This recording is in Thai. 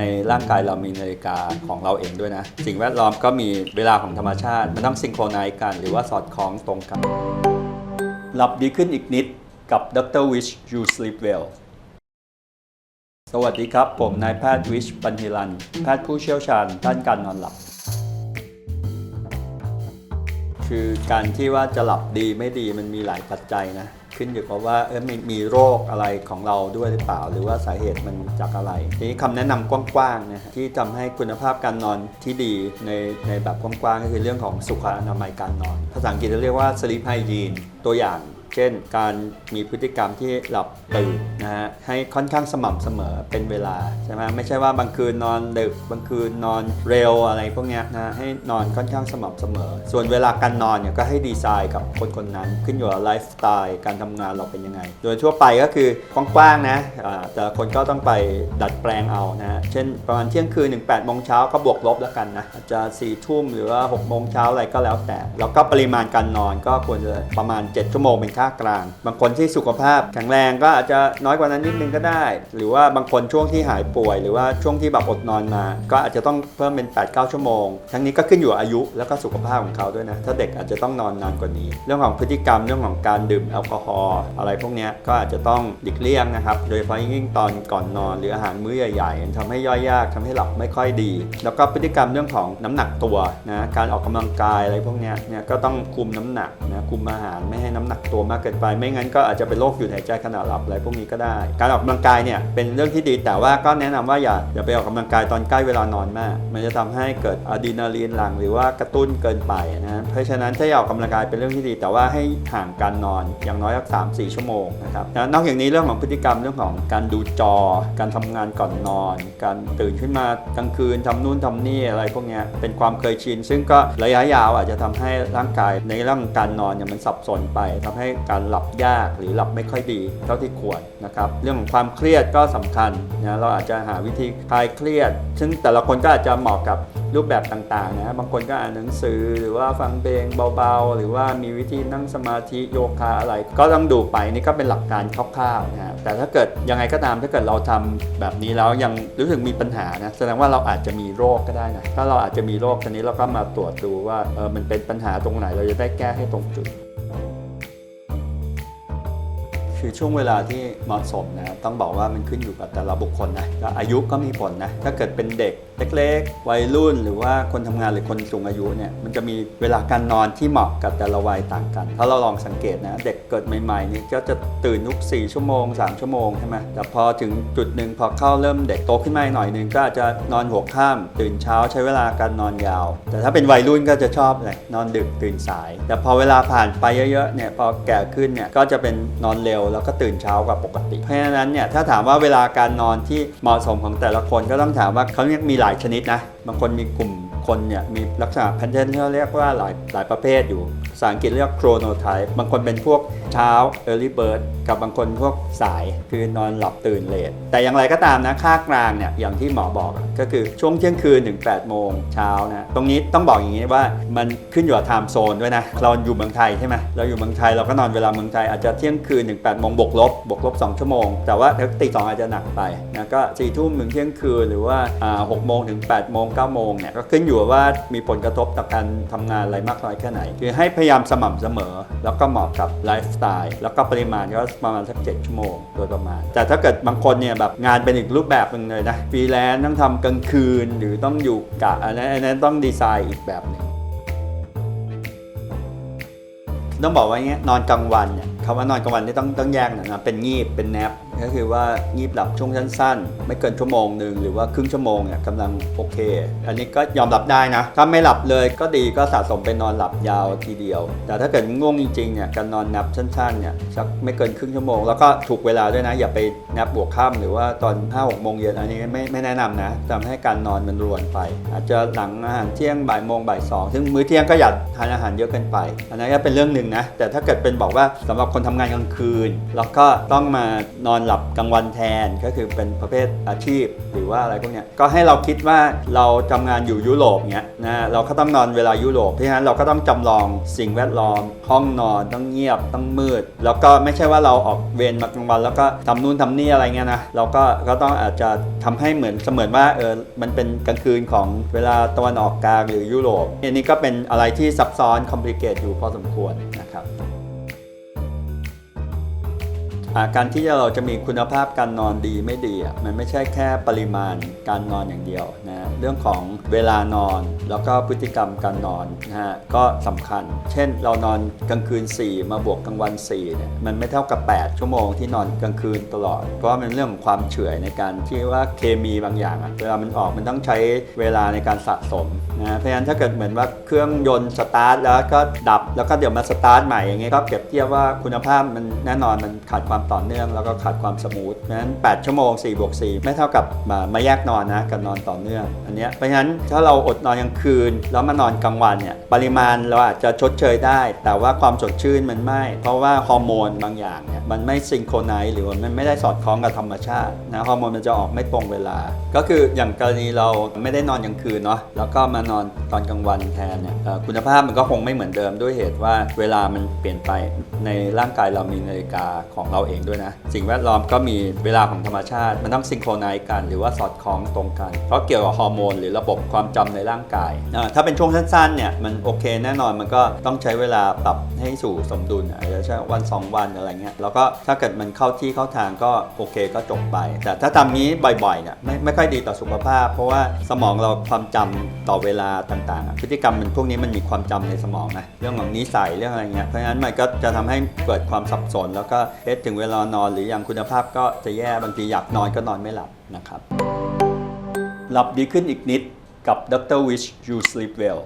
ในร่างกายเรามีนาฬิกาของเราเองด้วยนะ สิ่งแวดล้อมก็มีเวลาของธรรมชาติ มันต้องซิงโครไนซ์กัน หรือว่าสอดคล้องตรงกัน หลับดีขึ้นอีกนิดกับดรวิช You Sleep Well สวัสดีครับ ผมนายแพทย์วิชปัญญรัน แพทย์ผู้เชี่ยวชาญด้านการนอนหลับ คือการที่ว่าจะหลับดีไม่ดีมันมีหลายปัจจัยนะ ขึ้นอยู่กับว่าเออมีมีโรคอะไรของเราด้วยหรือเปล่า หรือว่าสาเหตุมันจากอะไรทีนี้คำแนะนำกว้างๆนะฮะที่ทำให้คุณภาพการนอนที่ดีในในแบบกว้างๆก็คือเรื่องของสุขอนามัยการนอน ภาษาอังกฤษเรียกว่า sleep hygiene ตัวอย่าง เช่นการมีพฤติกรรมที่หลับตื่นนะฮะให้ค่อนข้างสม่ำเสมอเป็นเวลาใช่ไหมไม่ใช่ว่าบางคืนนอนดึกบางคืนนอนเร็วอะไรพวกนี้นะให้นอนค่อนข้างสม่ำเสมอ ส่วนเวลาการนอนเนี่ยก็ให้ดีไซน์กับคนคนนั้น ขึ้นอยู่กับไลฟ์สไตล์การทำงานเราเป็นยังไง โดยทั่วไปก็คือกว้างๆนะแต่คนก็ต้องไปดัดแปลงเอานะฮะเช่นประมาณเที่ยงคืนถึง8โมงเช้าก็บวกลบแล้วกันนะอาจจะ4ทุ่มหรือว่า6โมงเช้าอะไรก็แล้วแต่แล้วก็ปริมาณการนอนก็ควรจะประมาณ 7 ชั่วโมงเป็นค่ากลาง บางคนที่สุขภาพแข็งแรงก็อาจจะน้อยกว่านั้นนิดนึงก็ได้ หรือว่าบางคนช่วงที่หายป่วย หรือว่าช่วงที่แบบอดนอนมา ก็อาจจะต้องเพิ่มเป็น 8-9 ชั่วโมง ทั้งนี้ก็ขึ้นอยู่กับอายุแล้วก็สุขภาพของเขาด้วยนะ ถ้าเด็กอาจจะต้องนอนนานกว่านี้ เรื่องของพฤติกรรมเรื่องของการดื่มแอลกอฮอล์อะไรพวกนี้ก็อาจจะต้องหลีกเลี่ยงนะครับ โดยเฉพาะยิ่งตอนก่อนนอนหรืออาหารมื้อใหญ่ๆทำให้ย่อยยากทำให้หลับไม่ค่อยดี แล้วก็พฤติกรรมเรื่องของน้ำหนักตัวนะการออกกำลังกายอะไรพวกนี้เนี่ยก็ต้องคุมน้ำหนักนะคุมอาหารไม่ให้น้ำหนักตัวมากเกินไป ไม่งั้นก็อาจจะเป็นโรคหยุดหายใจขณะหลับอะไรพวกนี้ก็ได้ การออกกำลังกายเนี่ยเป็นเรื่องที่ดีแต่ว่าก็แนะนำว่าอย่าอย่าไปออกกำลังกายตอนใกล้เวลานอนมาก มันจะทำให้เกิดอะดรีนาลีนหลั่งหรือว่ากระตุ้นเกินไปนะเพราะฉะนั้นถ้าอยากออกกำลังกายเป็นเรื่องที่ดี แต่ว่าให้ห่างการนอนอย่างน้อยสักสามสี่ชั่วโมงนะครับนะนอกจากนี้เรื่องของพฤติกรรมเรื่องของการดูจอ การทำงานก่อนนอน การตื่นขึ้นมากลางคืนทำนู่นทำนี่อะไรพวกนี้เป็นความเคยชิน ซึ่งก็ระยะยาวอาจจะทำให้ร่างกายในเรื่องการนอนเนี่ยมันสับสนไปทำให้การหลับยากหรือหลับไม่ค่อยดีเท่าที่ควรนะครับเรื่องของความเครียดก็สำคัญนะเราอาจจะหาวิธีคลายเครียด ซึ่งแต่ละคนก็อาจจะเหมาะกับรูปแบบต่างๆนะบางคนก็อ่านหนังสือหรือว่าฟังเพลงเบาๆ หรือว่ามีวิธีนั่งสมาธิโยคะอะไร ก็ต้องดูไปนี่ก็เป็นหลักการคร่าวๆนะแต่ถ้าเกิดยังไงก็ตามถ้าเกิดเราทำแบบนี้แล้วยังรู้สึกมีปัญหานะแสดงว่าเราอาจจะมีโรคก็ได้นะถ้าเราอาจจะมีโรคทีนี้เราก็มาตรวจดูว่าเออมันเป็นปัญหาตรงไหนเราจะได้แก้ให้ตรงจุด คือช่วงเวลาที่เหมาะสมนะต้องบอกว่ามันขึ้นอยู่กับแต่ละบุคคลนะแล้วอายุก็มีผลนะถ้าเกิดเป็นเด็ก เล็กๆ วัยรุ่นหรือว่าคนทำงานหรือคนสูงอายุเนี่ยมันจะมีเวลาการนอนที่เหมาะกับแต่ละวัยต่างกัน ถ้าเราลองสังเกตนะเด็กเกิดใหม่ๆนี่ก็จะตื่นทุก 4 ชั่วโมง 3 ชั่วโมงใช่ไหมแต่พอถึงจุดหนึ่งพอเข้าเริ่มเด็กโตขึ้นมาหน่อยหนึ่งก็อาจจะนอนหัวค่ำตื่นเช้าใช้เวลาการนอนยาว แต่ถ้าเป็นวัยรุ่นก็จะชอบเลยนอนดึกตื่นสาย แต่พอเวลาผ่านไปเยอะๆเนี่ยพอแก่ขึ้นเนี่ยก็จะเป็นนอนเร็วแล้วก็ตื่นเช้ากว่าปกติ เพราะฉะนั้นเนี่ยถ้าถามว่าเวลาการนอนที่เหมาะสมของแต่ละคนก็ต้องถามว่าเขาเนี่ยมีหลายายชนิดนะ บางคนมีกลุ่มคนเนี่ยมีลักษณะแพทเทิร์นที่เขาเรียกว่าหลายหลายประเภทอยู่ ษาอังกฤษเรียก chronotype บางคนเป็นพวกเช้า early bird กับบางคนพวกสายคือนอนหลับตื่นเลทแต่อย่างไรก็ตามนะค่ากลางเนี่ยอย่างที่หมอบอกก็คือช่วงเที่ยงคืนถึง8โมงเช้านะตรงนี้ต้องบอกอย่างนี้ว่ามันขึ้นอยู่กับ time zone ด้วยนะเราอยู่เมืองไทยใช่ไหมเราอยู่เมืองไทยเราก็นอนเวลาเมืองไทยอาจจะเที่ยงคืนถึง8โมงบวกลบบวกลบ2ชั่วโมง แต่ว่าตีสองอาจจะหนักไปนะก็4ทุ่มถึงเที่ยงคืนหรือว่าอ่า6โมงถึง8โมง9โมงเนี่ยก็ขึ้นอยู่ว่ามีผลกระทบต่อการทำงานอะไรมากน้อยแค่ไหนคือให้พยายามสม่ำเสมอ แล้วก็เหมาะกับไลฟ์สไตล์แล้วก็ปริมาณก็ประมาณสัก7ชั่วโมงโดยประมาณ แต่ถ้าเกิดบางคนเนี่ยแบบงานเป็นอีกรูปแบบหนึ่งเลยนะฟรีแลนซ์ต้องทำกลางคืนหรือต้องอยู่กะอันนั้นอันนั้นต้องดีไซน์อีกแบบหนึ่งต้องบอกว่าอย่างเงี้ยนอนกลางวันเนี่ยคำว่านอนกลางวันนี่ต้องต้องแยกหน่อยนะเป็นงีบเป็นแนป ก็คือว่างีบหลับช่วงสั้นๆ ไม่เกินชั่วโมงหนึ่งหรือว่าครึ่งชั่วโมงเนี่ยกำลังโอเค อันนี้ก็ยอมรับได้นะ ถ้าไม่หลับเลยก็ดีก็สะสมเป็นนอนหลับยาวทีเดียว แต่ถ้าเกิดง่วงจริงๆเนี่ยการนอนแนปสั้นๆเนี่ยสักไม่เกินครึ่งชั่วโมง แล้วก็ถูกเวลาด้วยนะ อย่าไปนปบบวกค่ำหรือว่าตอน5้าหกโมงเย็นอันนี้ไม่ไม่แนะนำนะทำให้การนอนมันรวนไป อาจจะหลังอาหารเที่ยงบ่ายโมงบ่ายสองซึ่งมื้อเที่ยงก็อย่าทานอาหารเยอะเกินไป อันนั้นก็เป็นเรื่องหนึ่งนะแต่ถ้าเกิดเป็นบอกว่าสำหรับคนทำงานกลางคืน แล้วก็ต้องมานอนหลับกลางวันแทนก็คือเป็นประเภทอาชีพ หรือว่าอะไรพวกเนี้ยก็ให้เราคิดว่าเราทำงานอยู่ยุโรปเนี้ยนะเราก็ต้องนอนเวลายุโรปเพราะฉะนั้นเราก็ต้องจำลองสิ่งแวดล้อม ห้องนอนต้องเงียบต้องมืด แล้วก็ไม่ใช่ว่าเราออกเวรมากลางวัน แล้วก็ทำนู่นทำนี่อะไรเงี้ยนะเราก็ก็ต้องอาจจะทำให้เหมือนเสมือนว่าเออมันเป็นกลางคืนของเวลาตะวันออกกลางหรือยุโรปอันนี้ก็เป็นอะไรที่ซับซ้อนคอมพลีเคทอยู่พอสมควรนะครับ การที่เราจะมีคุณภาพการนอนดีไม่ดีมันไม่ใช่แค่ปริมาณการนอนอย่างเดียวนะเรื่องของเวลานอนแล้วก็พฤติกรรมการนอนนะฮะก็สำคัญ เช่นเรานอนกลางคืน 4 มาบวกกลางวัน4เนี่ยมันไม่เท่ากับ 8 ชั่วโมงที่นอนกลางคืนตลอด เพราะมันเรื่องของความเฉื่อยในการที่ว่าเคมีบางอย่างเวลามันออกมันต้องใช้เวลาในการสะสมนะเพราะฉะนั้นถ้าเกิดเหมือนว่าเครื่องยนต์สตาร์ทแล้วก็ดับแล้วก็เดี๋ยวมาสตาร์ทใหม่อย่างเงี้ยก็เปรียบเทียบว่าคุณภาพมันแน่นอนมันขาดความต่อเนื่องแล้วก็ขาดความสมูทเพราะฉะนั้น 8 ชั่วโมง4บวก4ไม่เท่ากับมามาแยกนอนนะกับนอนต่อเนื่องอันนี้เพราะฉะนั้นถ้าเราอดนอนกลางคืน แล้วมานอนกลางวันเนี่ยปริมาณเราอาจจะชดเชยได้ แต่ว่าความสดชื่นมันไม่ เพราะว่าฮอร์โมนบางอย่างเนี่ยมันไม่ซิงโครไนซ์หรือว่ามันไม่ได้สอดคล้องกับธรรมชาตินะฮอร์โมนมันจะออกไม่ตรงเวลา ก็คืออย่างกรณีเราไม่ได้นอนกลางคืนเนาะแล้วก็มานอนตอนกลางวันแทนเนี่ยคุณภาพมันก็คงไม่เหมือนเดิมด้วยเหตุว่าเวลามันเปลี่ยนไปในร่างกายเรามีนาฬิกาของเราเองด้วยนะ สิ่งแวดล้อมก็มีเวลาของธรรมชาติ มันต้องซิงโครไนซ์กัน หรือว่าสอดคล้องตรงกัน เพราะเกี่ยวกับฮอร์โมนหรือระบบความจำในร่างกายถ้าเป็นช่วงสั้นๆเนี่ยมันโอเคแน่นอนมันก็ต้องใช้เวลาปรับให้สู่สมดุลอาจจะใช้วันสองวันอะไรเงี้ยแล้วก็ถ้าเกิดมันเข้าที่เข้าทางก็โอเคก็จบไป แต่ถ้าทำนี้บ่อยๆเนี่ยไม่ไม่ค่อยดีต่อสุขภาพ เพราะว่าสมองเราความจำต่อเวลาต่างๆ พฤติกรรมมันพวกนี้มันมีความจำในสมองนะเรื่องของนิสัยเรื่องอะไรเงี้ยเพราะฉะนั้นมันก็จะทำให้เกิดความสับสนแล้วก็เอ๊ะถึงเวลานอนหรืออย่างคุณภาพก็จะแย่บางทีอยากนอนก็นอนไม่หลับนะครับ หลับดีขึ้นอีกนิดกับ Dr. Wish You Sleep Well